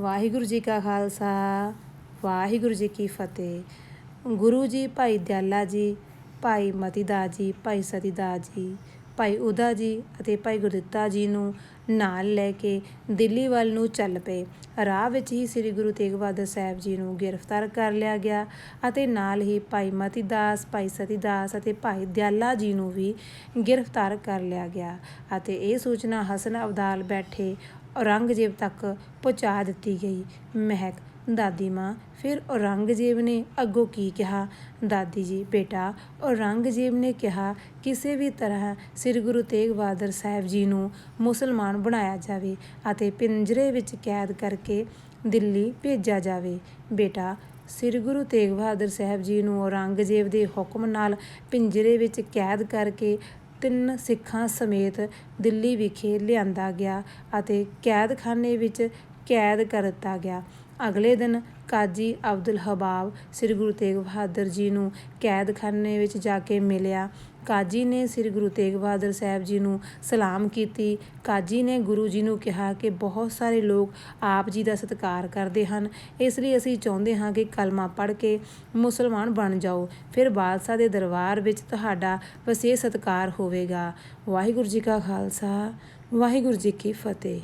ਵਾਹਿਗੁਰੂ ਜੀ ਕਾ ਖਾਲਸਾ, ਵਾਹਿਗੁਰੂ ਜੀ ਕੀ ਫਤਿਹ। ਗੁਰੂ ਜੀ, ਭਾਈ ਦਿਆਲਾ ਜੀ, ਭਾਈ ਮਤੀਦਾਸ ਜੀ, ਭਾਈ ਸਤੀਦਾਸ ਜੀ, ਭਾਈ ਉਦਾ ਜੀ ਅਤੇ ਭਾਈ ਗੁਰਦਿੱਤਾ ਜੀ ਨੂੰ ਨਾਲ ਲੈ ਕੇ ਦਿੱਲੀ ਵੱਲ ਨੂੰ ਚੱਲ ਪਏ। ਰਾਹ ਵਿੱਚ ਹੀ ਸ੍ਰੀ ਗੁਰੂ ਤੇਗ ਬਹਾਦਰ ਸਾਹਿਬ ਜੀ ਨੂੰ ਗ੍ਰਿਫਤਾਰ ਕਰ ਲਿਆ ਗਿਆ ਅਤੇ ਨਾਲ ਹੀ ਭਾਈ ਮਤੀਦਾਸ, ਭਾਈ ਸਤੀਦਾਸ ਅਤੇ ਭਾਈ ਦਿਆਲਾ ਜੀ ਨੂੰ ਵੀ ਗ੍ਰਿਫਤਾਰ ਕਰ ਲਿਆ ਗਿਆ ਅਤੇ ਇਹ ਸੂਚਨਾ ਹਸਨ ਅਬਦਾਲ ਬੈਠੇ ਔਰੰਗਜ਼ੇਬ ਤੱਕ ਪਹੁੰਚਾ ਦਿੱਤੀ ਗਈ। ਮਹਿਕ, ਦਾਦੀ ਮਾਂ, ਫਿਰ ਔਰੰਗਜ਼ੇਬ ਨੇ ਅੱਗੋਂ ਕੀ ਕਿਹਾ? ਦਾਦੀ ਜੀ, ਬੇਟਾ, ਔਰੰਗਜ਼ੇਬ ਨੇ ਕਿਹਾ, ਕਿਸੇ ਵੀ ਤਰ੍ਹਾਂ ਸ੍ਰੀ ਗੁਰੂ ਤੇਗ ਬਹਾਦਰ ਸਾਹਿਬ ਜੀ ਨੂੰ ਮੁਸਲਮਾਨ ਬਣਾਇਆ ਜਾਵੇ ਅਤੇ ਪਿੰਜਰੇ ਵਿੱਚ ਕੈਦ ਕਰਕੇ ਦਿੱਲੀ ਭੇਜਿਆ ਜਾਵੇ। ਬੇਟਾ, ਸ੍ਰੀ ਗੁਰੂ ਤੇਗ ਬਹਾਦਰ ਸਾਹਿਬ ਜੀ ਨੂੰ ਔਰੰਗਜ਼ੇਬ ਦੇ ਹੁਕਮ ਨਾਲ ਪਿੰਜਰੇ ਵਿੱਚ ਕੈਦ ਕਰਕੇ ਤਿੰਨ ਸਿੱਖਾਂ ਸਮੇਤ ਦਿੱਲੀ ਵਿਖੇ ਲਿਆਂਦਾ ਗਿਆ ਅਤੇ ਕੈਦਖਾਨੇ ਵਿੱਚ ਕੈਦ ਕਰ ਦਿੱਤਾ ਗਿਆ। ਅਗਲੇ ਦਿਨ ਕਾਜੀ ਅਬਦੁਲ ਹਬਾਬ ਸ੍ਰੀ ਗੁਰੂ ਤੇਗ ਬਹਾਦਰ ਜੀ ਨੂੰ ਕੈਦਖਾਨੇ ਵਿੱਚ ਜਾ ਕੇ ਮਿਲਿਆ। ਕਾਜੀ ਨੇ ਸ੍ਰੀ ਗੁਰੂ ਤੇਗ ਬਹਾਦਰ ਸਾਹਿਬ ਜੀ ਨੂੰ ਸਲਾਮ ਕੀਤੀ। ਕਾਜੀ ਨੇ ਗੁਰੂ ਜੀ ਨੂੰ ਕਿਹਾ ਕਿ ਬਹੁਤ ਸਾਰੇ ਲੋਕ ਆਪ ਜੀ ਦਾ ਸਤਿਕਾਰ ਕਰਦੇ ਹਨ। ਇਸ ਲਈ ਅਸੀਂ ਚਾਹੁੰਦੇ ਹਾਂ ਕਿ ਕਲਮਾ ਪੜ੍ਹ ਕੇ ਮੁਸਲਮਾਨ ਬਣ ਜਾਓ। ਫਿਰ ਬਾਦਸ਼ਾਹ ਦੇ ਦਰਬਾਰ ਵਿੱਚ ਤੁਹਾਡਾ ਵਿਸ਼ੇਸ਼ ਸਤਿਕਾਰ ਹੋਵੇਗਾ। ਵਾਹਿਗੁਰੂ ਜੀ ਕਾ ਖਾਲਸਾ, ਵਾਹਿਗੁਰੂ ਜੀ ਕੀ ਫਤਿਹ।